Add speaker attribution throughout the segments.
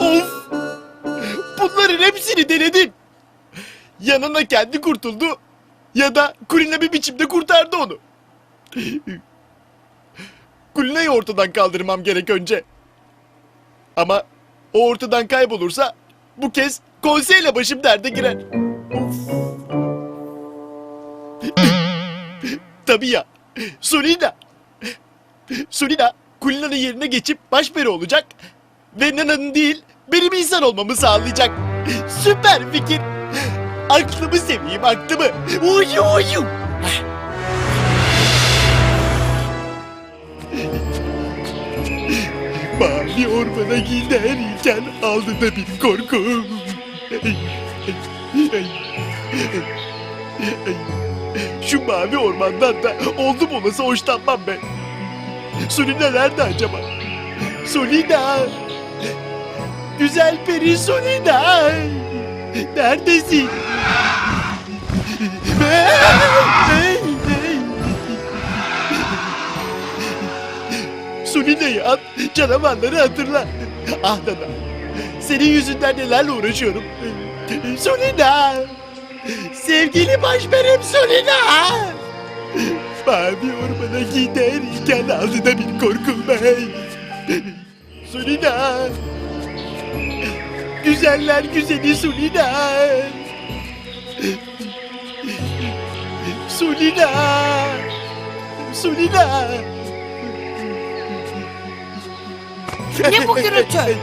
Speaker 1: Of! Bunların hepsini denedim. Yanına kendi kurtuldu ya da Kulina bir biçimde kurtardı onu. Kulina'yı ortadan kaldırmam gerek önce. Ama o ortadan kaybolursa bu kez konseyle başım derde girer. Of. Tabii ya. Sulina. Sulina Kulina'nın yerine geçip başperi olacak ve Nana'nın değil benim insan olmamı sağlayacak. Süper fikir. Aklımı seveyim aklımı. Uyu uyu. Mavi ormana giderken aldı da bir korku. Şu mavi ormandan da oldum olası hoşlanmam ben. Sulina nerede acaba? Sulina! Güzel peri Sulina! Neredesin? Sulina'yı at, canavarları hatırla. Ah Nana, senin yüzünden nelerle uğraşıyorum. Sulina! Sevgili başperim Sulina! Mavi ormana giderken aldı da bir korku bey. Sulina! Güzeller güzeli Sulina! Sulina! Sulina!
Speaker 2: Ne bu gürültü?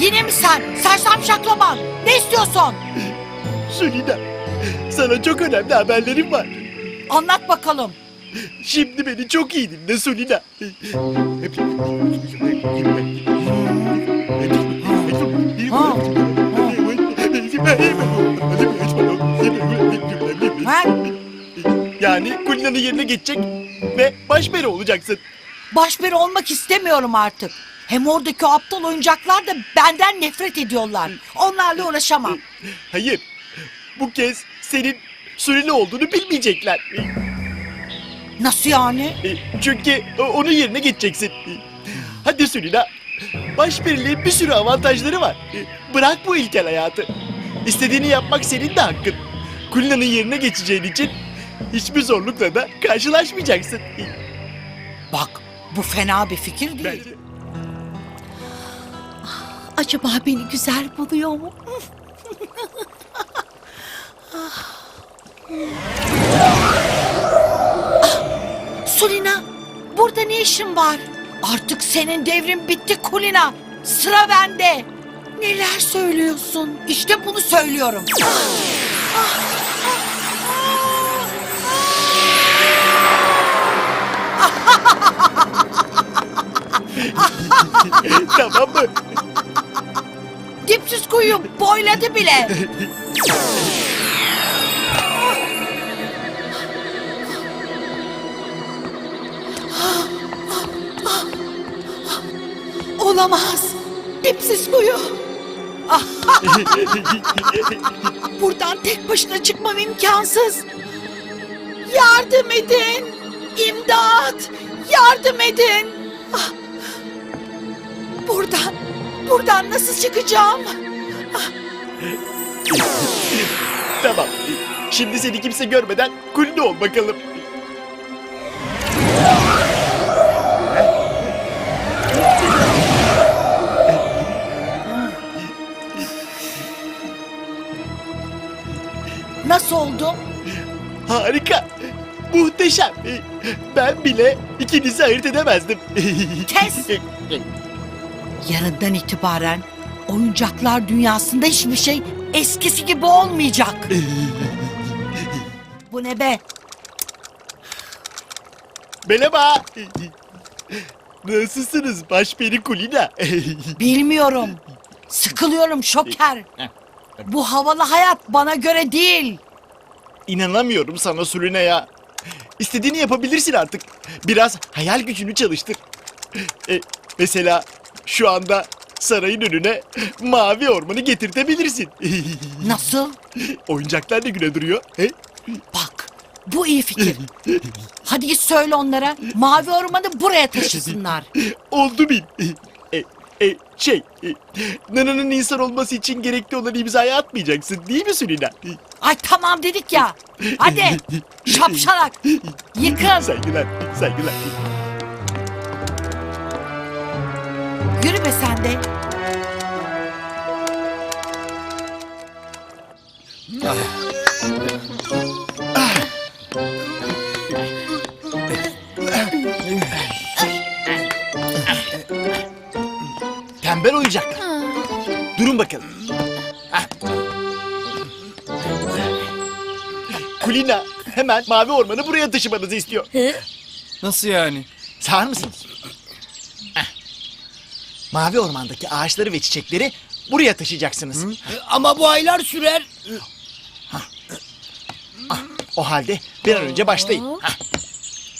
Speaker 2: Yine mi sen? Sersem şaklaban. Ne istiyorsun?
Speaker 1: Sulina! Sana çok önemli haberlerim var.
Speaker 2: Anlat bakalım.
Speaker 1: Şimdi beni çok iyi dinle Sulina.
Speaker 2: Ha?
Speaker 1: Yani Kulina'nın yerine geçecek ve başperi olacaksın.
Speaker 2: Başperi olmak istemiyorum artık. Hem oradaki o aptal oyuncaklar da benden nefret ediyorlar. Onlarla uğraşamam.
Speaker 1: Hayır. Bu kez senin Sulina olduğunu bilmeyecekler.
Speaker 2: Nasıl yani?
Speaker 1: E, Çünkü onun yerine geçeceksin. E, Hadi Sulina. Başperiliğin bir sürü avantajları var. E, Bırak bu ilkel hayatı. İstediğini yapmak senin de hakkın. Kulina'nın yerine geçeceğin için hiçbir zorlukla da karşılaşmayacaksın.
Speaker 2: Bak bu fena bir fikir değil.
Speaker 1: Bence...
Speaker 2: Acaba beni güzel buluyor mu? Ah, Sulina, burada ne işin var? Artık senin devrin bitti Kulina. Sıra bende. Neler söylüyorsun? İşte bunu söylüyorum.
Speaker 1: tamam mı?
Speaker 2: Dipsiz kuyu boyladı bile. Olamaz. Dipsiz kuyu. Buradan tek başına çıkmam imkansız. Yardım edin. İmdat. Yardım edin. Ah. Buradan, buradan nasıl çıkacağım?
Speaker 1: Tamam. Şimdi seni kimse görmeden Kulina ol bakalım.
Speaker 2: Nasıl oldum?
Speaker 1: Harika. Muhteşem. Ben bile ikinizi ayırt edemezdim.
Speaker 2: Kes! Yarından itibaren oyuncaklar dünyasında hiçbir şey eskisi gibi olmayacak. Bu ne be?
Speaker 1: Merhaba. Nasılsınız başperi Kulina?
Speaker 2: Bilmiyorum. Sıkılıyorum şoker. Bu havalı hayat bana göre değil.
Speaker 1: İnanamıyorum sana Sulina ya. İstediğini yapabilirsin artık. Biraz hayal gücünü çalıştır. E, mesela şu anda sarayın önüne mavi ormanı getirtebilirsin.
Speaker 2: Nasıl?
Speaker 1: Oyuncaklar ne güne duruyor. He?
Speaker 2: Bak bu iyi fikir. Hadi git söyle onlara mavi ormanı buraya taşısınlar.
Speaker 1: Oldu bil. E, e, şey, e, Nana'nın insan olması için gerekli olan imzayı atmayacaksın değil mi Sulina?
Speaker 2: Ay tamam dedik ya. Hadi şapşalak yıkın.
Speaker 1: Saygılar, saygılar.
Speaker 2: Yürü be sen de.
Speaker 1: Tembel Kulina hemen mavi ormanı buraya taşımanızı istiyor.
Speaker 3: Nasıl yani?
Speaker 1: Sağır mısınız? Heh. Mavi ormandaki ağaçları ve çiçekleri buraya taşıyacaksınız.
Speaker 3: Ama bu aylar sürer.
Speaker 1: O halde bir an önce başlayın. Hah.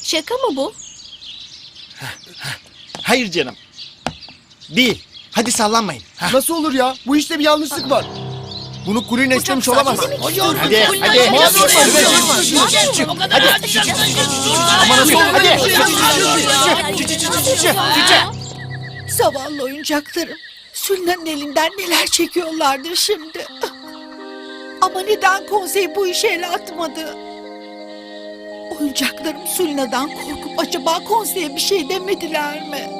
Speaker 4: Şaka mı bu?
Speaker 1: Hayır canım. Değil. Hadi sallanmayın. Hah.
Speaker 3: Nasıl olur ya? Bu işte bir yanlışlık var. Bunu Kulina istemiş olamaz.
Speaker 1: Hadi, hadi. Ama nasıl olur? Hadi.
Speaker 2: Zavallı oyuncaklarım. Sülna'nın elinden neler çekiyorlardır şimdi. Ama neden konsey bu işe el atmadı? Oyuncaklarım Sülna'dan korkup acaba konseye bir şey demediler mi?